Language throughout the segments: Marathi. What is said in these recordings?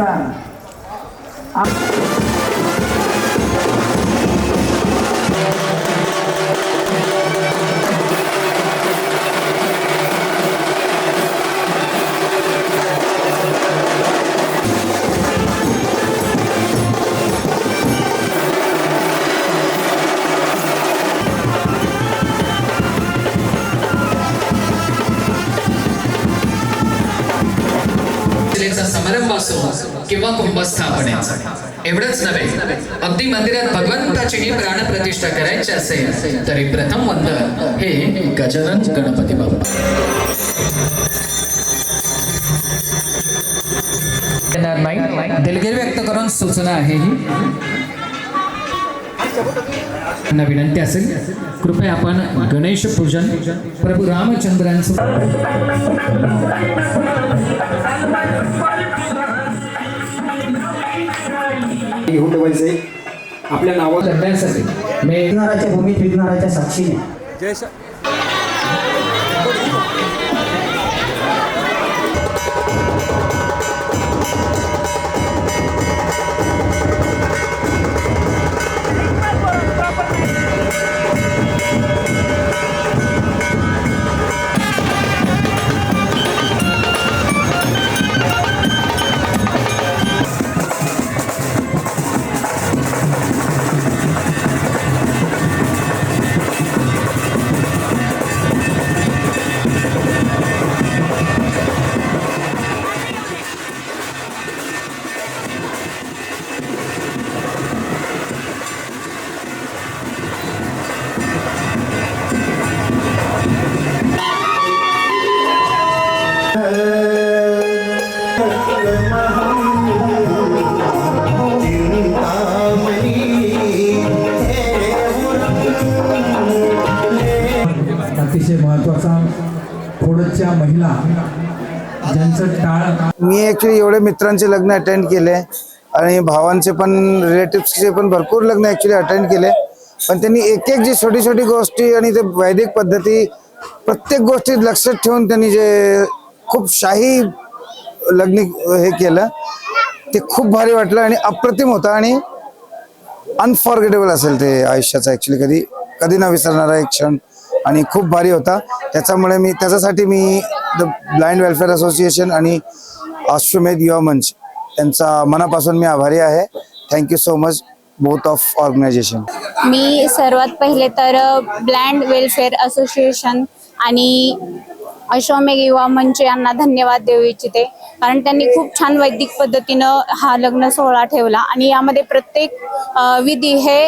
চান असो किंवा कुंभस्थापनेचा. एवढंच नव्हे. अगदी मंदिरात भगवंताचीही प्राणप्रतिष्ठा करायची असेल तरी प्रथम वंदन हे गजानन गणपती बाबा नाही. दिलगिरी व्यक्त करून सूचना आहे ही. त्यांना विनंती असेल कृपया आपण गणेश पूजन प्रभू रामचंद्रांचं घेऊन ठेवायचे आपल्या नावात करण्यासाठी मी विघ्नाराच्या भूमीत विघ्नाराच्या साक्षीने. खोडच्या महिला ज्यांचं टाळ मी ॲक्च्युली एवढे मित्रांचे लग्न अटेंड केले आणि भावांचे पण रिलेटिव्सचे पण भरपूर लग्न ॲक्च्युली अटेंड केले. पण त्यांनी एक एक जी छोटी छोटी गोष्टी आणि ते वैदिक पद्धती प्रत्येक गोष्टीत लक्षात ठेवून त्यांनी जे खूप शाही लग्न हे केलं ते खूप भारी वाटलं आणि अप्रतिम होतं आणि अनफॉर्गेटेबल असेल ते आयुष्याचा ॲक्च्युली कधी कधी ना विसरणारा एक क्षण. आणि खूप भारी होता. त्याच्यामुळे मी त्याच्यासाठी मी द ब्लाइंड वेलफेअर असोसिएशन आणि अश्वमेध युवा मंच यांचा मनापासून मी आभारी आहे. Thank you so much both of organisation मी सर्वात पहिले तर ब्लँड वेलफेअर असोसिएशन आणि अश्वमेघ युवा मंच यांना धन्यवाद देऊ इच्छिते. कारण त्यांनी खूप छान वैदिक पद्धतीनं हा लग्न सोहळा ठेवला. आणि यामध्ये प्रत्येक विधी हे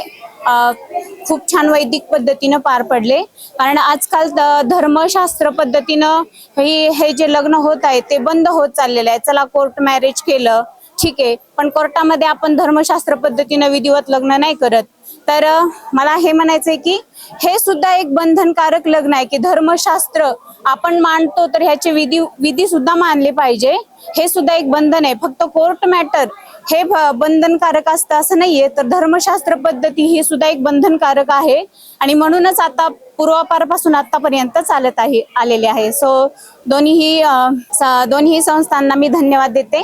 खूप छान वैदिक पद्धतीनं पार पडले. कारण आजकाल धर्मशास्त्र पद्धतीनं ही हे जे लग्न होत आहे ते बंद होत चाललेलं आहे. चला कोर्ट मॅरेज केलं ठीक आहे. पण कोर्टामध्ये आपण धर्मशास्त्र पद्धतीनं विधिवत लग्न नाही करत. तर मला हे म्हणायचंय की हे सुद्धा एक बंधनकारक लग्न आहे की धर्मशास्त्र आपण मानतो तर ह्याचे विधी विधी सुद्धा मानले पाहिजे. हे सुद्धा एक बंधन आहे. फक्त कोर्ट मॅटर हे बंधनकारक असतं असं नाहीये. तर धर्मशास्त्र पद्धती ही सुद्धा एक बंधनकारक आहे. आणि म्हणूनच आता पूर्वापारपासून आतापर्यंत चालत आहे आलेले आहे. सो दोन्ही दोन्ही संस्थांना मी धन्यवाद देते.